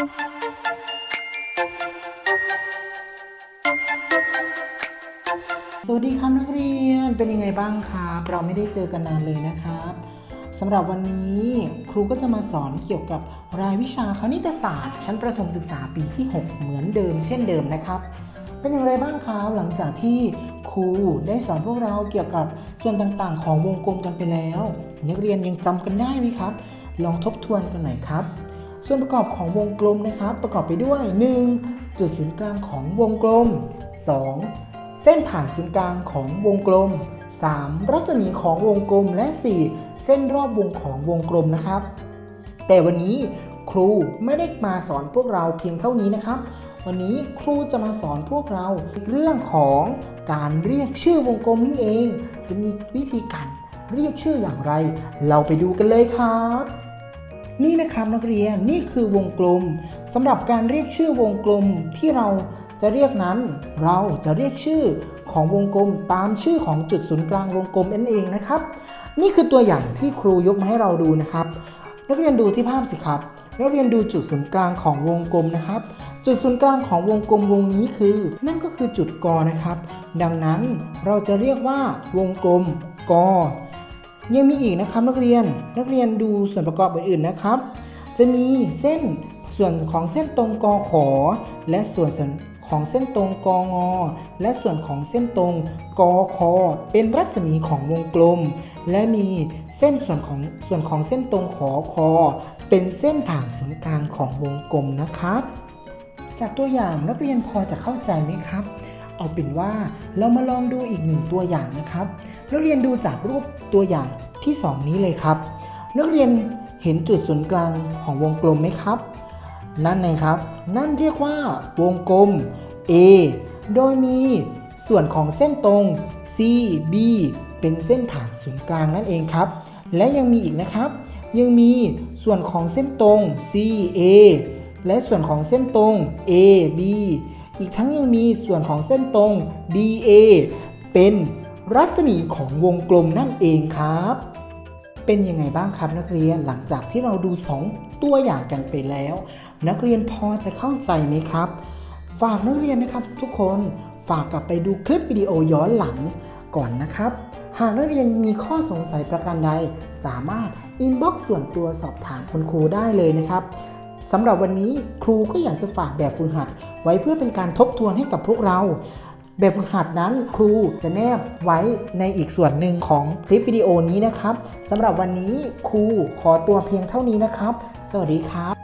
สวัสดีครับนักเรียนเป็นยังไงบ้างครับเราไม่ได้เจอกันนานเลยนะครับสำหรับวันนี้ครูก็จะมาสอนเกี่ยวกับรายวิชาคณิตศาสตร์ ชั้นประถมศึกษาปีที่ 6 เหมือนเดิมเช่นเดิมนะครับ เป็นอย่างไรบ้างครับหลังจากที่ครูได้สอนพวกเราเกี่ยวกับส่วนต่างๆ ของวงกลมกันไปแล้ว นักเรียนยังจำกันได้ไหมครับ ลองทบทวนกันหน่อยครับ ส่วนประกอบของวงกลมนะครับ ประกอบไปด้วย 1. จุดศูนย์กลางของวงกลม 2. เส้นผ่านศูนย์กลางของวงกลม 3. รัศมีของวงกลมและ 4. เส้นรอบวงของวงกลมนะครับ แต่วันนี้ครูไม่ได้มาสอนพวกเราเพียงเท่านี้นะครับ วันนี้ครูจะมาสอนพวกเราเรื่องของการเรียกชื่อวงกลมนั่นเอง จะมีวิธีการเรียกชื่ออย่างไร เราไปดูกันเลยครับ นี่นะครับนักเรียนนี่คือวงกลมสำหรับการเรียกชื่อวงกลมที่เราจะเรียกนั้น เราจะเรียกชื่อของวงกลมตามชื่อของจุดศูนย์กลางวงกลมนั่นเองนะครับ นี่คือตัวอย่างที่ครูยกมาให้เราดูนะครับ นักเรียนดูที่ภาพสิครับนักเรียนดูจุดศูนย์กลางของวงกลมนะครับ จุดศูนย์กลางของวงกลมวงนี้คือ นั่นก็คือจุดกอนะครับ ดังนั้นเราจะเรียกว่าวงกลมกอ ยังมีอีกนะครับนักเรียนนักเรียนดูส่วนประกอบอื่นๆนะครับ จะมีเส้นส่วนของเส้นตรงกอขอ และส่วนของเส้นตรงกองอ และส่วนของเส้นตรงกอคอ เป็นรัศมีของวงกลม และมีเส้นส่วนของส่วนของเส้นตรงขอคอ เป็นเส้นผ่านศูนย์กลางของวงกลมนะครับ จากตัวอย่างนักเรียนพอจะเข้าใจไหมครับ เอาเป็นว่าเรามาลองดูอีกหนึ่งตัวอย่างนะครับ นักเรียนดูจากรูปตัวอย่างที่ 2 นี้เลยครับ นักเรียนเห็นจุดศูนย์กลางของวงกลมไหมครับ นั่นไงครับ นั่นเรียกว่าวงกลม A โดยมีส่วนของเส้นตรง C B เป็นเส้นผ่านศูนย์กลางนั่นเองครับ และยังมีอีกนะครับ ยังมีส่วนของเส้นตรง C A และส่วนของเส้นตรง A B อีกทั้งยังมีส่วนของเส้นตรง B A เป็น รัศมีของวงกลมนั่นเองครับ เป็นยังไงบ้างครับนักเรียนหลังจากที่เราดู 2 ตัวอย่างกันไปแล้ว นักเรียนพอจะเข้าใจไหมครับ ฝากนักเรียนนะครับ ทุกคนฝากกลับไปดูคลิปวิดีโอย้อนหลังก่อนนะครับ หากนักเรียนมีข้อสงสัยประการใด สามารถอินบ็อกซ์ส่วนตัวสอบถามคุณครูได้เลยนะครับสำหรับวันนี้ครูก็อยากจะฝากแบบฝึกหัด ไว้เพื่อเป็นการทบทวนให้กับพวกเรา แบบฝึกหัดนั้นครูจะแนบไว้ในอีกส่วนหนึ่งของคลิปวิดีโอนี้นะครับสำหรับวันนี้ครูขอตัวเพียงเท่านี้นะครับ สวัสดีครับ